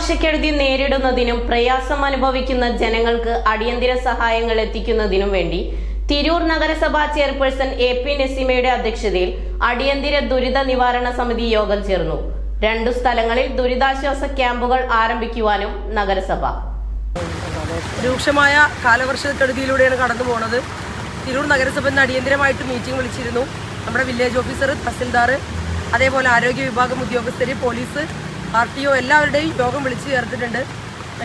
കാലവർഷക്കെടുതി നേരിടുന്നതിനും പ്രയാസം അനുഭവിക്കുന്ന ജനങ്ങൾക്ക് അടിയന്തര സഹായങ്ങൾ എത്തിക്കുന്നതിനും വേണ്ടി തിരൂർ നഗരസഭാ ചെയർപേഴ്സൺ എ പി നസീമയുടെ അധ്യക്ഷതയിൽ അടിയന്തര ദുരിത നിവാരണ സമിതി യോഗം ചേർന്നു. രണ്ടു സ്ഥലങ്ങളിൽ ദുരിതാശ്വാസ ക്യാമ്പുകൾ ആരംഭിക്കുവാനും നഗരസഭ. രൂക്ഷമായ കാലവർഷക്കെടുതിയിലൂടെയാണ് കടന്നു പോകുന്നത് തിരൂർ നഗരസഭ ഇന്ന് അടിയന്തരമായിട്ട് മീറ്റിംഗ് വിളിച്ചിരുന്നു. നമ്മുടെ വില്ലേജ് ഓഫീസർ തഹസിൽദാർ അതേപോലെ ആരോഗ്യ വിഭാഗം ഉദ്യോഗസ്ഥർ പോലീസ് ആർ ടി ഒ എല്ലാവരുടെയും യോഗം വിളിച്ചു ചേർത്തിട്ടുണ്ട്.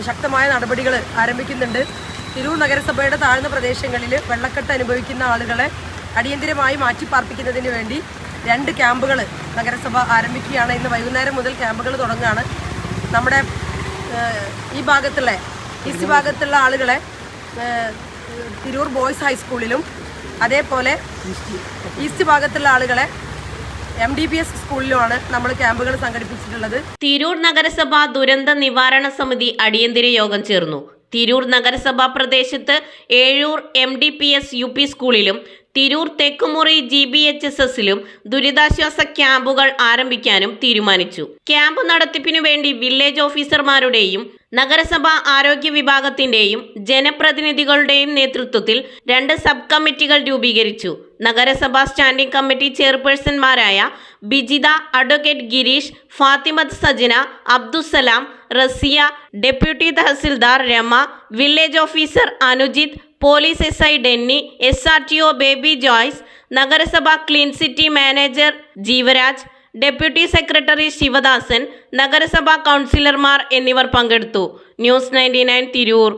ശക്തമായ നടപടികൾ ആരംഭിക്കുന്നുണ്ട്. തിരൂർ നഗരസഭയുടെ താഴ്ന്ന പ്രദേശങ്ങളിൽ വെള്ളക്കെട്ട് അനുഭവിക്കുന്ന ആളുകളെ അടിയന്തരമായി മാറ്റിപ്പാർപ്പിക്കുന്നതിന് വേണ്ടി രണ്ട് ക്യാമ്പുകൾ നഗരസഭ ആരംഭിക്കുകയാണ്. ഇന്ന് വൈകുന്നേരം മുതൽ ക്യാമ്പുകൾ തുടങ്ങുകയാണ്. നമ്മുടെ ഈ ഭാഗത്തുള്ള ഈസ്റ്റ് ഭാഗത്തുള്ള ആളുകളെ തിരൂർ ബോയ്സ് ഹൈസ്കൂളിലും അതേപോലെ ഈസ്റ്റ് ഭാഗത്തുള്ള ആളുകളെ എം ഡി പി എസ് സ്കൂളിലുമാണ് നമ്മൾ ക്യാമ്പുകൾ സംഘടിപ്പിച്ചിട്ടുള്ളത്. തിരൂർ നഗരസഭ ദുരന്ത നിവാരണ സമിതി അടിയന്തര യോഗം ചേർന്നു. തിരൂർ നഗരസഭാ പ്രദേശത്ത് Ezhur M D P S U P സ്കൂളിലും Tirur Thekkumuri G B H S എസിലും ദുരിതാശ്വാസ ക്യാമ്പുകൾ ആരംഭിക്കാനും തീരുമാനിച്ചു. ക്യാമ്പ് നടത്തിപ്പിനു വേണ്ടി വില്ലേജ് ഓഫീസർമാരുടെയും നഗരസഭാ ആരോഗ്യ വിഭാഗത്തിന്റെയും ജനപ്രതിനിധികളുടെയും നേതൃത്വത്തിൽ രണ്ട് സബ് കമ്മിറ്റികൾ രൂപീകരിച്ചു. നഗരസഭാ standing committee ചെയർപേഴ്സൺമാരായ Bijitha advocate Girish Fathimath Sajana Abdussalam Rasiya deputy tahsildar Rama village officer Anujith police S I Denny S R T O Baby Joyce നഗരസഭ clean city manager Jeevaraj deputy secretary Sivadasan നഗരസഭാ കൗൺസിലർമാർ എന്നിവർ പങ്കെടുത്തു news ninety Tirur